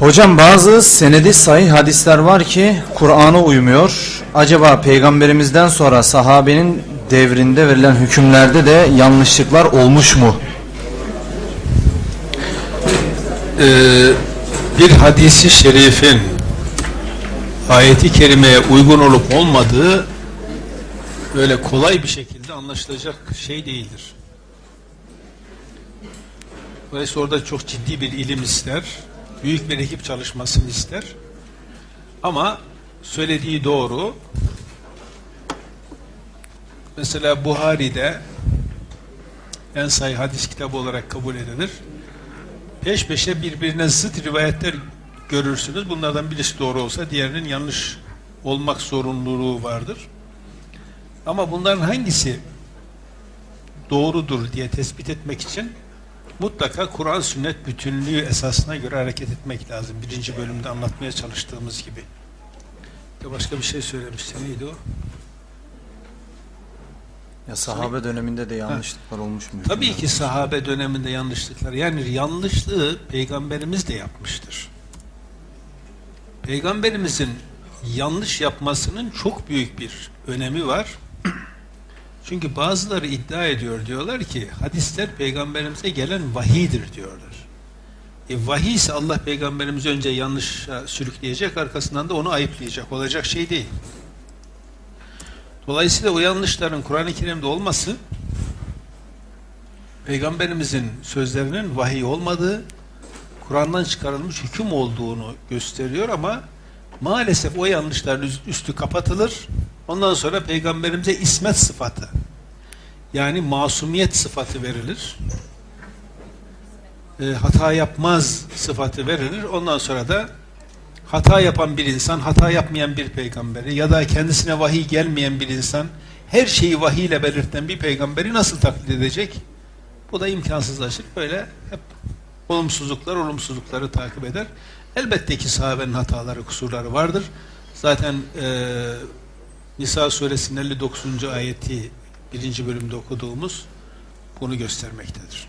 Hocam bazı senedi sahih hadisler var ki Kur'an'a uymuyor. Acaba peygamberimizden sonra sahabenin devrinde verilen hükümlerde de yanlışlıklar olmuş mu? Ee, bir hadisi şerifin ayeti kerimeye uygun olup olmadığı öyle kolay bir şekilde anlaşılacak şey değildir. Dolayısıyla orada çok ciddi bir ilim ister, büyük bir ekip çalışmasını ister. Ama söylediği doğru. Mesela Buhari'de en sayı hadis kitabı olarak kabul edilir. Peş peşe birbirine zıt rivayetler görürsünüz. Bunlardan birisi doğru olsa diğerinin yanlış olmak zorunluluğu vardır. Ama bunların hangisi doğrudur diye tespit etmek için mutlaka Kur'an sünnet bütünlüğü esasına göre hareket etmek lazım. Birinci bölümde anlatmaya çalıştığımız gibi. Ya başka bir şey söylemişti. Neydi o? Ya sahabe döneminde de yanlışlıklar olmuş mu? Tabii ki sahabe döneminde yanlışlıklar. Yani yanlışlığı peygamberimiz de yapmıştır. Peygamberimizin yanlış yapmasının çok büyük bir önemi var. Çünkü bazıları iddia ediyor diyorlar ki hadisler peygamberimize gelen vahidir diyorlar. E, vahiy ise Allah peygamberimizi önce yanlışa sürükleyecek arkasından da onu ayıplayacak. Olacak şey değil. Dolayısıyla o yanlışların Kur'an-ı Kerim'de olması Peygamberimizin sözlerinin vahiy olmadığı, Kur'an'dan çıkarılmış hüküm olduğunu gösteriyor ama maalesef o yanlışların üstü kapatılır. Ondan sonra Peygamberimize ismet sıfatı yani masumiyet sıfatı verilir. E, hata yapmaz sıfatı verilir. Ondan sonra da hata yapan bir insan, hata yapmayan bir peygamberi ya da kendisine vahiy gelmeyen bir insan her şeyi vahiy ile belirten bir peygamberi nasıl taklit edecek? Bu da imkansızlaşır. Böyle hep olumsuzluklar olumsuzlukları takip eder. Elbette ki sahabenin hataları, kusurları vardır. Zaten e, Nisa suresinin 59. ayeti birinci bölümde okuduğumuz bunu göstermektedir.